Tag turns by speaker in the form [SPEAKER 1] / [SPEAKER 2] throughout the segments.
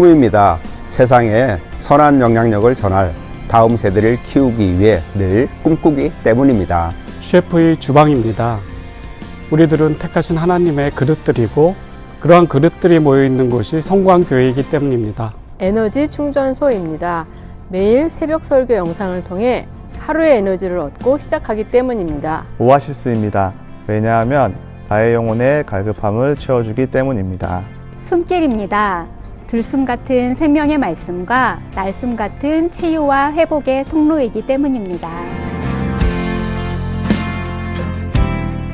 [SPEAKER 1] 꿈입니다. 세상에 선한 영향력을 전할 다음 세대를 키우기 위해 늘 꿈꾸기 때문입니다.
[SPEAKER 2] 셰프의 주방입니다. 우리들은 택하신 하나님의 그릇들이고 그러한 그릇들이 모여 있는 곳이 성광교회이기 때문입니다.
[SPEAKER 3] 에너지 충전소입니다. 매일 새벽 설교 영상을 통해 하루의 에너지를 얻고 시작하기 때문입니다.
[SPEAKER 4] 오아시스입니다. 왜냐하면 나의 영혼의 갈급함을 채워주기 때문입니다.
[SPEAKER 5] 숨길입니다. 들숨 같은 생명의 말씀과 날숨 같은 치유와 회복의 통로이기 때문입니다.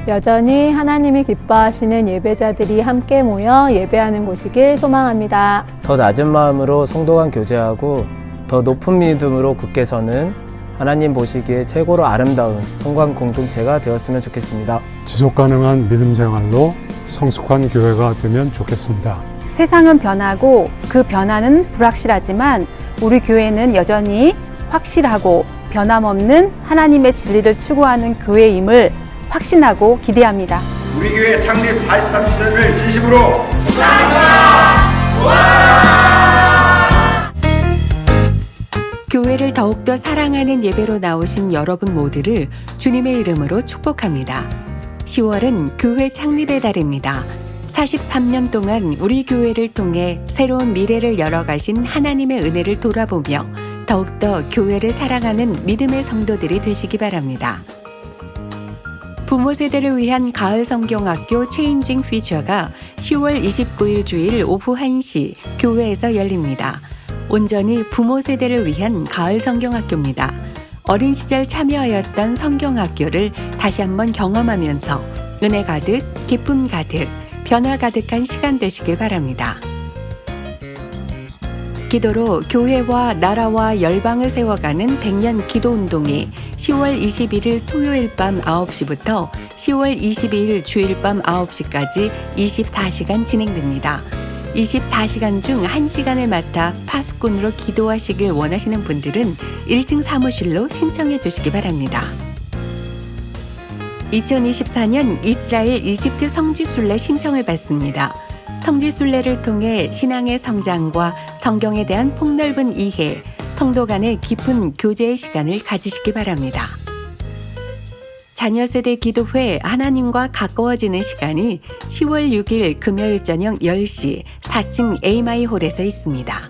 [SPEAKER 6] 여전히 하나님이 기뻐하시는 예배자들이 함께 모여 예배하는 곳이길 소망합니다.
[SPEAKER 7] 더 낮은 마음으로 성도간 교제하고 더 높은 믿음으로 굳게 서는 하나님 보시기에 최고로 아름다운 성관 공동체가 되었으면 좋겠습니다.
[SPEAKER 2] 지속 가능한 믿음 생활로 성숙한 교회가 되면 좋겠습니다.
[SPEAKER 5] 세상은 변하고 그 변화는 불확실하지만 우리 교회는 여전히 확실하고 변함없는 하나님의 진리를 추구하는 교회임을 확신하고 기대합니다.
[SPEAKER 8] 우리 교회 창립 43주년을 진심으로
[SPEAKER 9] 교회를 더욱더 사랑하는 예배로 나오신 여러분 모두를 주님의 이름으로 축복합니다. 10월은 교회 창립의 달입니다. 43년 동안 우리 교회를 통해 새로운 미래를 열어가신 하나님의 은혜를 돌아보며 더욱더 교회를 사랑하는 믿음의 성도들이 되시기 바랍니다. 부모 세대를 위한 가을 성경학교 체인징 퓨처가 10월 29일 주일 오후 1시 교회에서 열립니다. 온전히 부모 세대를 위한 가을 성경학교입니다. 어린 시절 참여하였던 성경학교를 다시 한번 경험하면서 은혜 가득, 기쁨 가득, 변화 가득한 시간 되시길 바랍니다. 기도로 교회와 나라와 열방을 세워가는 100년 기도 운동이 10월 21일 토요일 밤 9시부터 10월 22일 주일 밤 9시까지 24시간 진행됩니다. 24시간 중 1시간을 맡아 파수꾼으로 기도하시길 원하시는 분들은 1층 사무실로 신청해 주시기 바랍니다. 2024년 이스라엘 이집트 성지순례 신청을 받습니다. 성지순례를 통해 신앙의 성장과 성경에 대한 폭넓은 이해, 성도 간의 깊은 교제의 시간을 가지시기 바랍니다. 자녀 세대 기도회 하나님과 가까워지는 시간이 10월 6일 금요일 저녁 10시 4층 에이마이 홀에서 있습니다.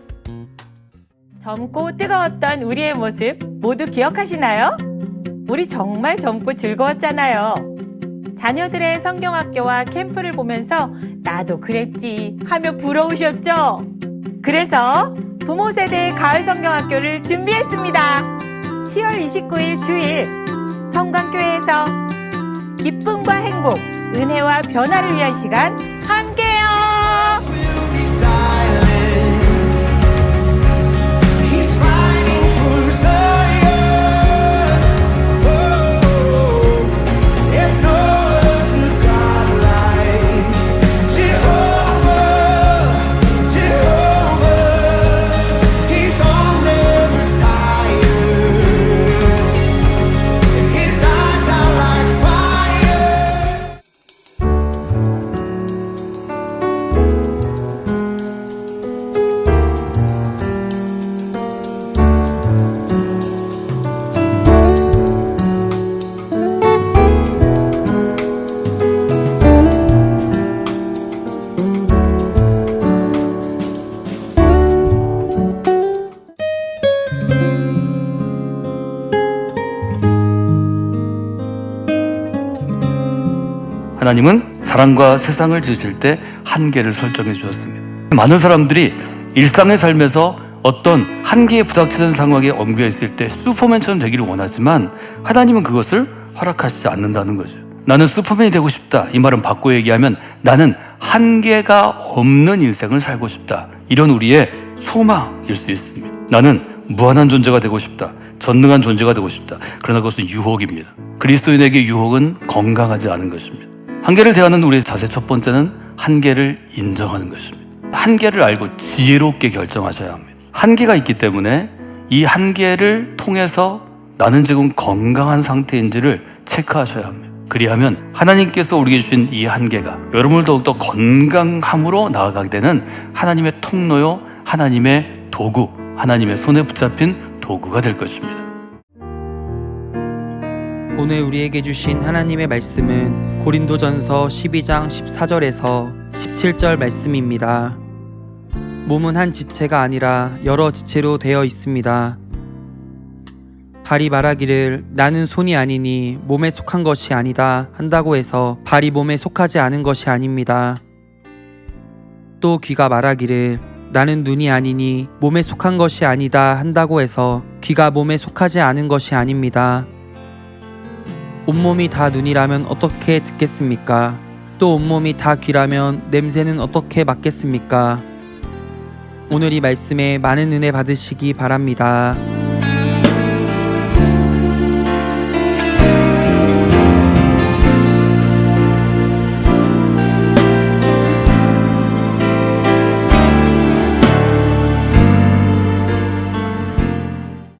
[SPEAKER 10] 젊고 뜨거웠던 우리의 모습 모두 기억하시나요? 우리 정말 젊고 즐거웠잖아요. 자녀들의 성경학교와 캠프를 보면서 나도 그랬지 하며 부러우셨죠? 그래서 부모 세대 가을 성경학교를 준비했습니다. 10월 29일 주일 성광교회에서 기쁨과 행복, 은혜와 변화를 위한 시간
[SPEAKER 11] 하나님은 사랑과 세상을 지으실 때 한계를 설정해 주셨습니다. 많은 사람들이 일상의 삶에서 어떤 한계에 부닥치는 상황에 엉겨 있을 때 슈퍼맨처럼 되기를 원하지만 하나님은 그것을 허락하시지 않는다는 거죠. 나는 슈퍼맨이 되고 싶다. 이 말은 바꿔 얘기하면 나는 한계가 없는 인생을 살고 싶다. 이런 우리의 소망일 수 있습니다. 나는 무한한 존재가 되고 싶다. 전능한 존재가 되고 싶다. 그러나 그것은 유혹입니다. 그리스도인에게 유혹은 건강하지 않은 것입니다. 한계를 대하는 우리의 자세 첫 번째는 한계를 인정하는 것입니다. 한계를 알고 지혜롭게 결정하셔야 합니다. 한계가 있기 때문에 이 한계를 통해서 나는 지금 건강한 상태인지를 체크하셔야 합니다. 그리하면 하나님께서 우리에게 주신 이 한계가 여러분을 더욱더 건강함으로 나아가게 되는 하나님의 통로요 하나님의 도구, 하나님의 손에 붙잡힌 도구가 될 것입니다.
[SPEAKER 12] 오늘 우리에게 주신 하나님의 말씀은 고린도전서 12장 14절에서 17절 말씀입니다. 몸은 한 지체가 아니라 여러 지체로 되어 있습니다. 발이 말하기를 나는 손이 아니니 몸에 속한 것이 아니다 한다고 해서 발이 몸에 속하지 않은 것이 아닙니다. 또 귀가 말하기를 나는 눈이 아니니 몸에 속한 것이 아니다 한다고 해서 귀가 몸에 속하지 않은 것이 아닙니다. 온몸이 다 눈이라면 어떻게 듣겠습니까? 또 온몸이 다 귀라면 냄새는 어떻게 맡겠습니까? 오늘 이 말씀에 많은 은혜 받으시기 바랍니다.